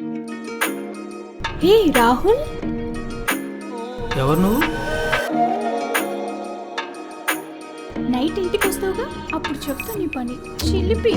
హే రాహుల్. ఎవరు నువ్వు? నైట్ ఇంటికి వస్తావుగా? అప్పుడు చెప్తా నీ పని. చిల్లిపి.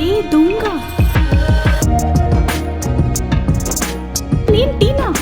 ఏ దొంగ. నేను టీనా?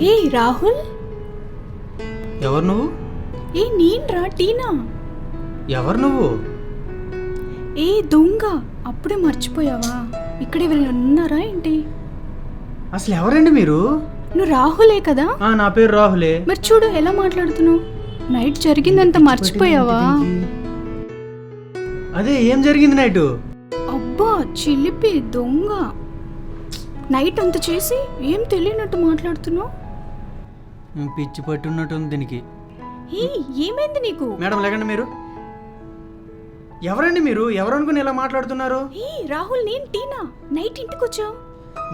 హే రాహుల్? ఎవరు నువ్వు? ఏ నేన్రా టీనా? ఎవరు నువ్వు? ఏ దొంగ అప్పుడే మర్చిపోయావా? ఇక్కడ ఎవరైనా ఉన్నారా ఏంటి? అసలు ఎవరండి మీరు? నువ్వు రాహులే కదా? ఆ, నా పేరు రాహులే. మరి చూడు ఎలా మాట్లాడుతున్నావు? నైట్ జరిగిందంత మర్చిపోయావా? అదే ఏం జరిగింది నైట్? అబ్బా చిలిపి దొంగ. నైట్ అంత చేసి ఏం తెలియనట్టు మాట్లాడుతున్నావు? పిచ్చి పట్టున్నట్టుంది దీనికి. ఏ ఏమైంది నీకు? మేడం లేకండి మీరు. ఎవరండి మీరు? ఎవరు అనుకుని ఇలా మాట్లాడుతున్నారు? రాహుల్ నేను టీనా? నైట్ ఇంటికి వచ్చావు?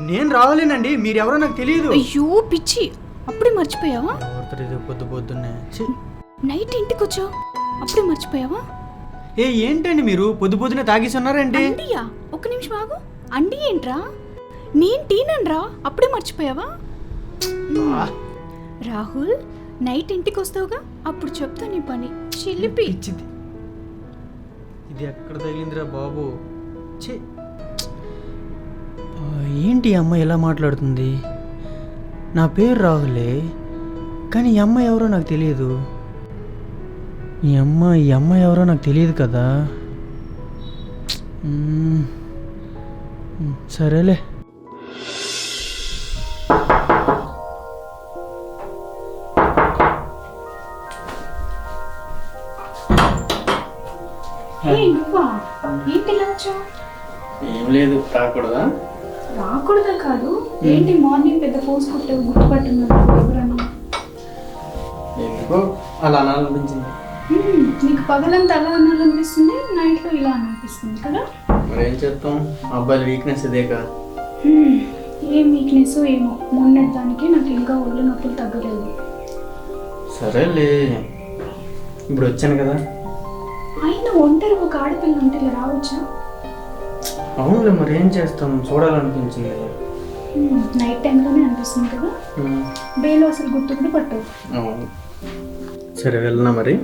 నేను రావాలేనండి. మీరు ఎవరో నాకు తెలియదు అయ్యో పిచ్చి. అప్పుడే మర్చిపోయావా? పొద్దు పొద్దున్నే. నైట్ ఇంటికి వచ్చావు? అప్పుడే మర్చిపోయావా? ఏ ఏంటండి మీరు? పొద్దు పొద్దునే తాగేసి ఉన్నారండి అండియా? ఒక్క నిమిషం ఆగు. అండి ఏంట్రా నేను టీనన్రా? అప్పుడే మర్చిపోయావా? రాహుల్ నైట్ ఇంటికి వస్తావుగా అప్పుడు చెప్తా నీ పని. చిల్లిపి ఇచ్చింది. ఇది ఎక్కడ తగిలిందిరా బాబు? ఛీ. ఏంటి అమ్మ అమ్మాయి ఎలా మాట్లాడుతుంది? నా పేరు రాహులే కానీ ఈ అమ్మాయి ఎవరో నాకు తెలియదు. ఈ అమ్మాయి ఈ అమ్మాయి ఎవరో నాకు తెలియదు కదా? సరేలే. రాకూడదా? రాకూడదా కాదు. ఏంటి మార్నింగ్ పెద్ద పోస్ట్ కొట్టావు గుర్తుపట్టున్నాను ఎవరన్నా? ఎందుకో? అలా అనాలనిపించింది. నీకు పగలంతా అలా అనాలనిపిస్తుంది నైట్లో ఇలా అనిపిస్తుంది కదా? మరి ఏం చేస్తాం? అబ్బాయిల వీక్నెస్ ఇదేగా హ్మ్, ఏం వీక్నెస్ ఏమో. మొన్నటి దానికి నాకు ఇంకా ఒళ్ళు నొప్పులు తగ్గలేదు. సరేలే. ఇప్పుడు వచ్చాను కదా. అయినా ఒంటరి ఒక ఆడపిల్ల ఉంటే ఇలా రావచ్చా? అవునులే మరి ఏం చేస్తాం? చూడాలనిపించింది. నైట్ టైంలోనే అనిపిస్తుంది కదా? బేలో అసలు గుర్తు కూడా పట్టవు. అవును. సరే వెళ్ళనా మరి?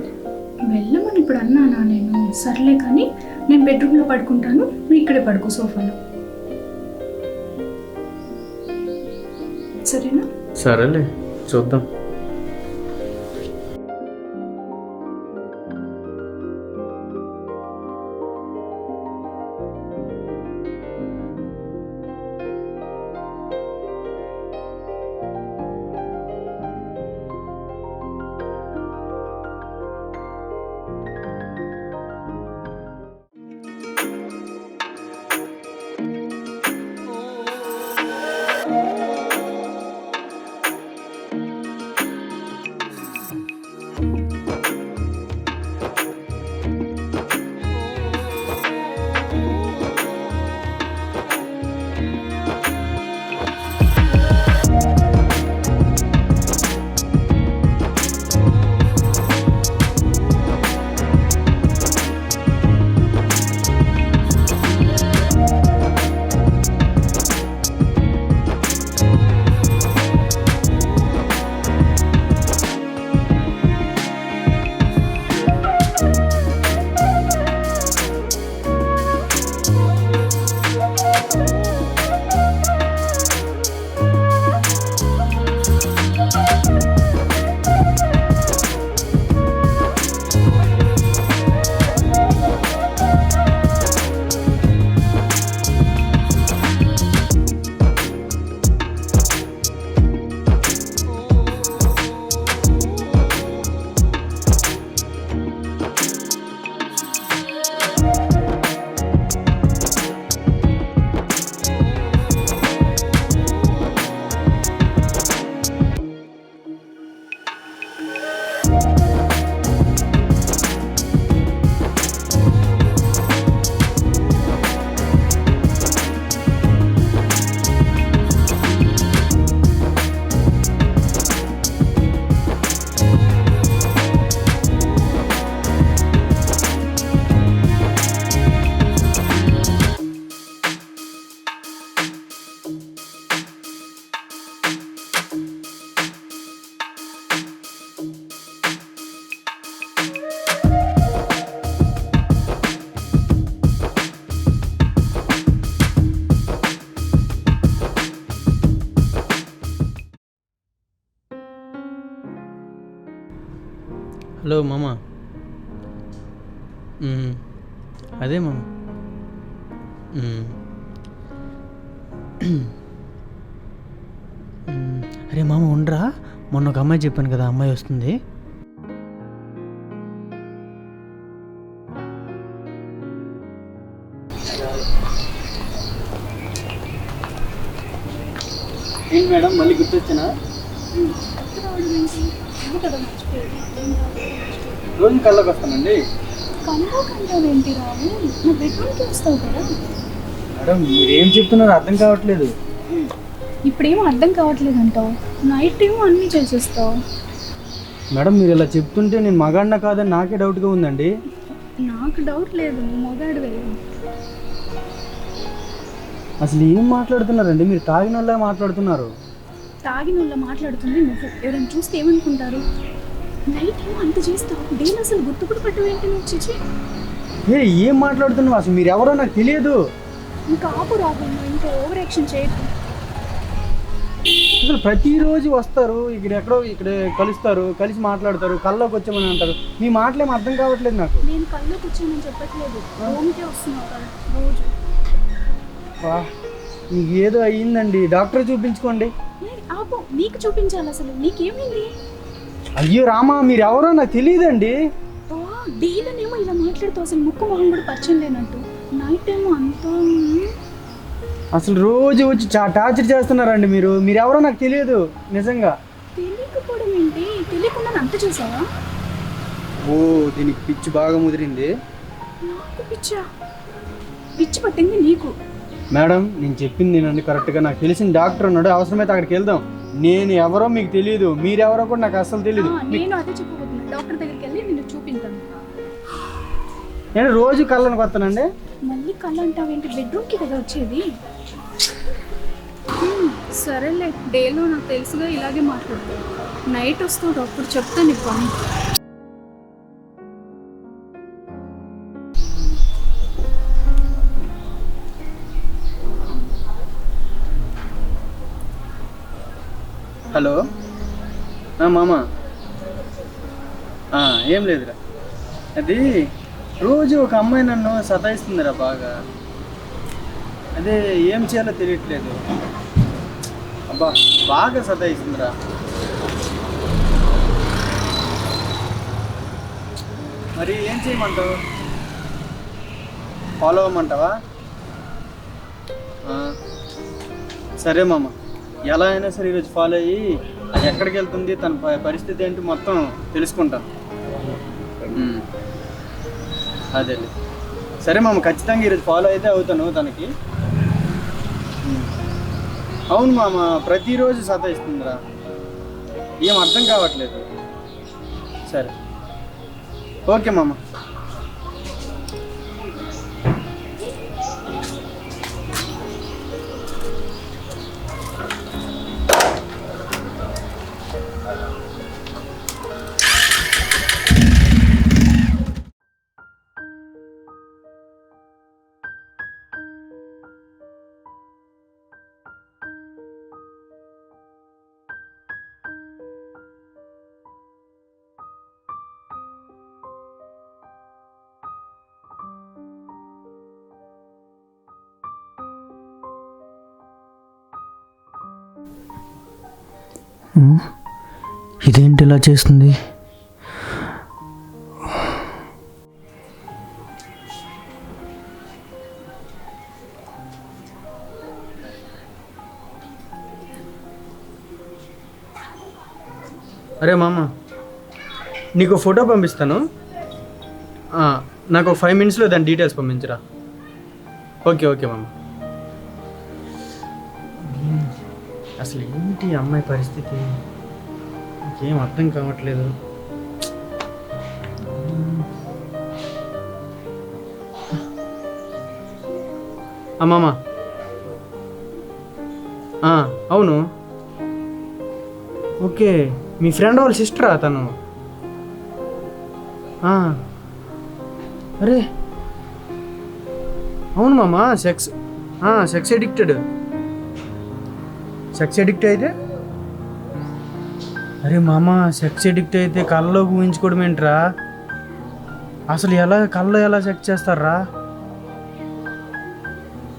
వెళ్ళమని ఇప్పుడు అన్నానా నేను? సర్లే కానీ నేను బెడ్రూమ్లో పడుకుంటాను నువ్వు ఇక్కడే పడుకో సోఫాలో. సరేనా? సరేలే చూద్దాం. అదే మామ మ్మ్. మ్మ్. అరే మామ ఉండరా? మొన్న ఒక అమ్మాయి చెప్పాను కదా అమ్మాయి వస్తుంది. ఏంటి మేడం మళ్ళీ గుర్తొచ్చానా? రోజు కళ్ళకి వస్తానండి. కన్ను కంటావేంటి రావు? నా బెడ్రూమ్కి వస్తావు కదా. మేడం మీరు ఏం చెప్తున్నారో అర్థం కావట్లేదు. ఇప్పుడేమో అర్థం కావట్లేదు అంటావు నైట్ ఏమో అన్నీ చేసేస్తావు. మేడం మీరు ఇలా చెప్తుంటే నేను మగాడినా కాదని నాకే డౌట్గా ఉందండి. నాకు డౌట్ లేదు నువ్వు మొగాడు వెళ్ళి అసలు ఏం మాట్లాడుతున్నారండి? మీరు తాగిన వాళ్ళే మాట్లాడుతున్నారు. తాగిన వాళ్ళ మాట్లాడుతుంది నువ్వు. ఎవరైనా చూస్తే ఏమనుకుంటారు? నైట్ ఏమో అంత చేస్తావు? డేలు అసలు గుర్తు కూడా పట్టవేంటి నువ్వు చిచి? ఏ ఏం మాట్లాడుతున్నావు? అసలు మీరు ఎవరో నాకు తెలియదు. ఇంకా ఆపు నువ్వు ఇంకా ఓవర్ యాక్షన్ చేయకు. అసలు ప్రతిరోజు వస్తారు ఇక్కడ ఎక్కడో ఇక్కడ కలుస్తారు కలిసి మాట్లాడతారు కల్లోకి వచ్చామని అంటారు. మీ మాటలేం అర్థం కావట్లేదు నాకు. నేను కళ్ళలోకి వచ్చానని చెప్పట్లేదు. రూమ్కే వస్తున్నావు కదా రోజు. వా, ఏదో అయ్యిందండి. డాక్టర్ చూపించుకోండి. ఆపు నీకు చూపించాలి అసలు. నీకేమైంది? అయ్యో రామా మీరు ఎవరో నాకు తెలియదండి డీలనేమో ఇలా మాట్లాడుతూ అసలు ముక్కు మొహం కూడా పరిచయం లేనట్టు. నైట్ ఏమో అంతా అసలు రోజు వచ్చి చా టార్చర్ చేస్తున్నారండి మీరు. మీరు ఎవరో నాకు తెలియదు నిజంగా. తెలియకపోవడం ఏంటి తెలియకుండా అంత చేసావా? ఓ దీనికి పిచ్చి బాగా ముదిరింది. నాకు పిచ్చా? పిచ్చి పట్టింది నీకు. మేడం నేను చెప్పింది నేను కరెక్ట్గా. నాకు తెలిసిన డాక్టర్ ఉన్నాడు అవసరమైతే అక్కడికి వెళ్దాం. నేను ఎవరో మీకు తెలియదు మీరెవరో కూడా నాకు అసలు తెలియదు నేను అదే చెప్పబోతున్నా. డాక్టర్ దగ్గరికి వెళ్ళి నిన్ను చూపించాను నేను రోజు కళ్ళనికి వస్తానండి మళ్ళీ కళ్ళు అంటావేంటి? బెడ్రూమ్కి కదా వచ్చేది. సరేలే. డేలో నాకు తెలుసుగా ఇలాగే మాట్లాడతావు నైట్ వస్తావు అప్పుడు చెప్తాను పని హలో. ఆ, మామ. ఏం లేదురా. అది రోజు ఒక అమ్మాయి నన్ను సతాయిస్తుందిరా బాగా. అదే ఏం చేయాలో తెలియట్లేదు. అబ్బా బాగా సతాయిస్తుందిరా. మరి ఏం చేయమంటావు? ఫాలో అవ్వమంటావా? సరే మామ. ఎలా అయినా సరే ఈరోజు ఫాలో అయ్యి అది ఎక్కడికి వెళ్తుంది తన పరిస్థితి ఏంటి మొత్తం తెలుసుకుంటాను అదే. సరే మామ ఖచ్చితంగా ఈరోజు ఫాలో అయితే అవుతాను తనకి. అవును మామ ప్రతిరోజు సతాయిస్తుందిరా. ఏం అర్థం కావట్లేదు. సరే. ఓకే మామ. ఇదేంటి ఇలా చేస్తుంది? అరే మామ నీకు ఫోటో పంపిస్తాను. నాకు ఒక ఫైవ్ మినిట్స్లో దాని డీటెయిల్స్ పంపించరా. ఓకే ఓకే మామ. అసలు ఏంటి అమ్మాయి పరిస్థితి? ఏం అర్థం కావట్లేదు. అమ్మమ్మ అవును. ఓకే మీ ఫ్రెండ్ వాళ్ళ సిస్టరా తను? అరే. అవును మామ sex. Sex addicted. Sex addict అయితే? అరే మామ సెక్స్ ఎడిక్ట్ అయితే కళ్ళలో ఊహించుకోవడం ఏంట్రా? అసలు ఎలా కళ్ళలో ఎలా సెక్స్ చేస్తారా?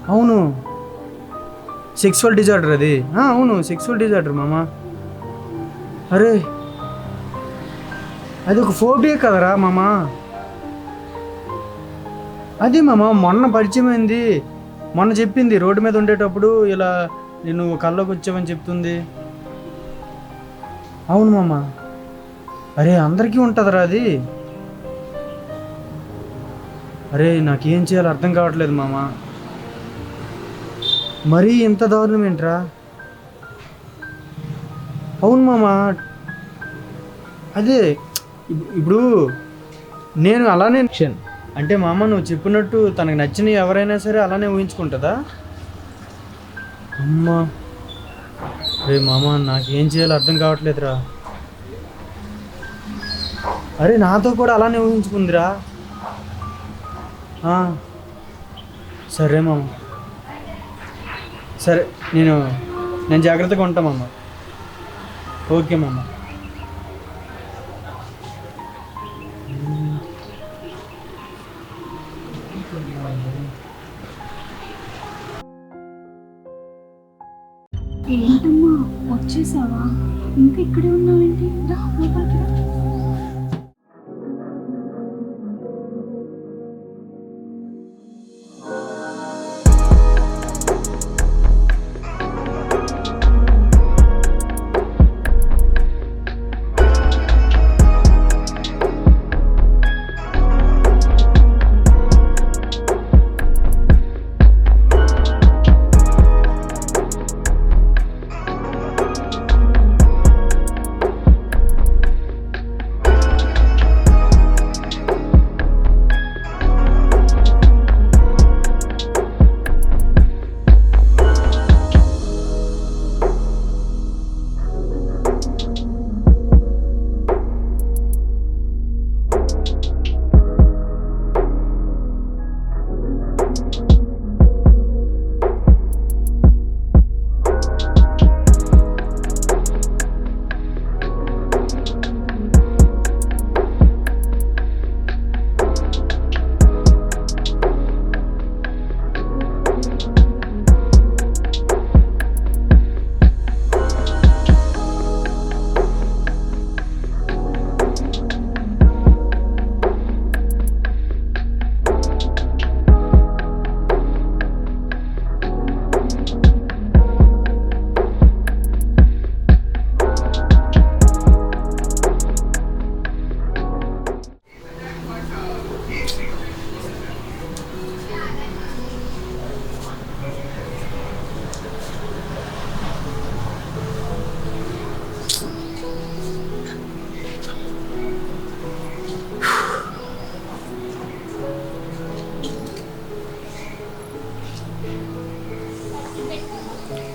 అవును. సెక్సువల్ డిజార్డర్ అది. అవును సెక్సువల్ డిజార్డర్ మామ. అరే అది ఒక ఫోబియా కదరా మామ. అది మామ మొన్న పరిచయం అయింది మొన్న చెప్పింది రోడ్డు మీద ఉండేటప్పుడు ఇలా నేను కళ్ళలోకి వచ్చావని చెప్తుంది. అవును మామ. అరే అందరికీ ఉంటుందిరా అది. అరే నాకేం చేయాలో అర్థం కావట్లేదు మామ. మరీ ఇంత దారుణం ఏంట్రా? అవును మామ. అదే ఇప్- ఇప్పుడు నేను అలానే అంటే మామ నువ్వు చెప్పినట్టు తనకు నచ్చిన ఎవరైనా సరే అలానే ఊహించుకుంటుందా? అమ్మా. రే మామ నాకేం చేయాలో అర్థం కావట్లేదురా. అరే నాతో కూడా అలానే ఊహించుకుందిరా. సరే మామ. సరే నేను నేను జాగ్రత్తగా ఉంటామమ్మ ఓకే మామ. వచ్చేసావా ఇంకా ఇక్కడే ఉన్నావేంటి రా లోపలికి రా.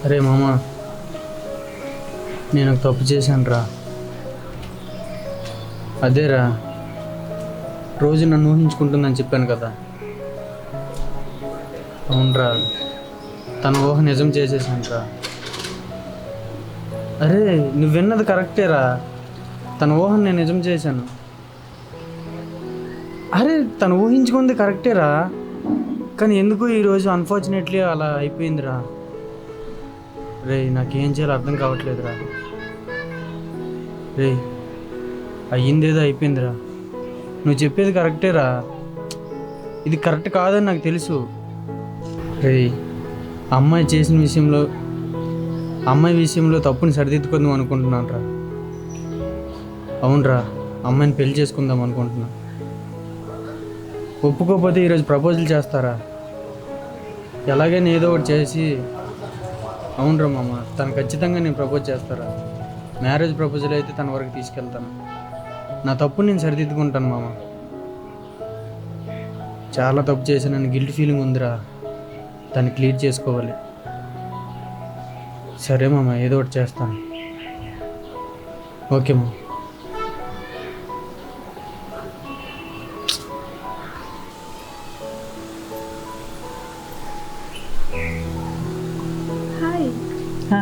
అరే మామ నేను ఒక తప్పు చేశాను రా అదేరా రోజు నన్ను ఊహించుకుంటుందని చెప్పాను కదా. అవునరా తన ఊహ నిజం చేసేసాను రా అరే నువ్వు విన్నది కరెక్టేరా తన ఊహను నేను నిజం చేశాను. అరే తను ఊహించుకుంది కరెక్టేరా కానీ ఎందుకు ఈరోజు అన్ఫార్చునేట్లీ అలా అయిపోయిందిరా? రే నాకేం చేయాలో అర్థం కావట్లేదురా. రే అయ్యిందేదో అయిపోయిందిరా. నువ్వు చెప్పేది కరెక్టేరా. ఇది కరెక్ట్ కాదని నాకు తెలుసు. రే అమ్మాయి చేసిన విషయంలో అమ్మాయి విషయంలో తప్పుని సరిదిద్దుకుందాం అనుకుంటున్నాను రా అవునరా అమ్మాయిని పెళ్ళి చేసుకుందాం అనుకుంటున్నా. ఒప్పుకోకపోతే ఈరోజు ప్రపోజల్ చేస్తారా? ఎలాగైనా ఏదో ఒకటి చేసి అవునరా మామ తను ఖచ్చితంగా నేను ప్రపోజ్ చేస్తారా? మ్యారేజ్ ప్రపోజల్ అయితే తన వరకు తీసుకెళ్తాను. నా తప్పు నేను సరిదిద్దుకుంటాను మామ. చాలా తప్పు చేశానని గిల్ట్ ఫీలింగ్ ఉందిరా. దాన్ని క్లియర్ చేసుకోవాలి. సరే మామ ఏదో ఒకటి చేస్తాను. ఓకే మామ.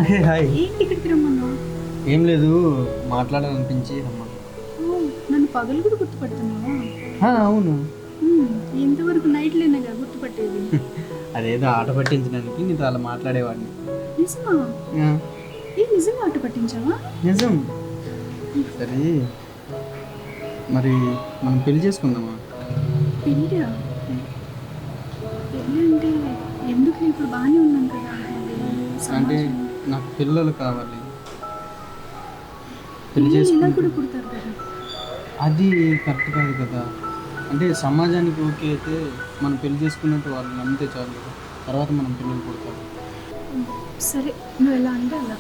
హాయ్ హాయ్ ఏంటి ఇక్కడికి రమ్మన్నావు? ఏం లేదు మాట్లాడాలనిపించి అమ్మా ఓ, నన్ను పగలు కూడా గుర్తుపడుతున్నావా? అవును. ఇంతవరకు నైట్లేనేగా గుర్తుపట్టేది. అదేదో ఆట పట్టించడానికి నీతో అలా మాట్లాడేవాడిని. నిజమా? ఏ నిజంగా ఆట పట్టించావా? నిజం. సరే మరి మనం పెళ్ళి చేసుకుందామా? పెళ్ళిరా పెళ్ళి అంటే ఎందుకు ఇప్పుడు బాగానే ఉన్నాం కదా. అంటే నాకు పిల్లలు కావాలి. పెళ్ళి చేసుకుంటే అది కరెక్ట్ కాదు కదా. అంటే సమాజానికి ఓకే అయితే మనం పెళ్ళి చేసుకున్నట్టు వాళ్ళు నమ్మితే చాలు తర్వాత మనం పిల్లలు పుడతారు సరే నువ్వు ఎలా అంటే అలా.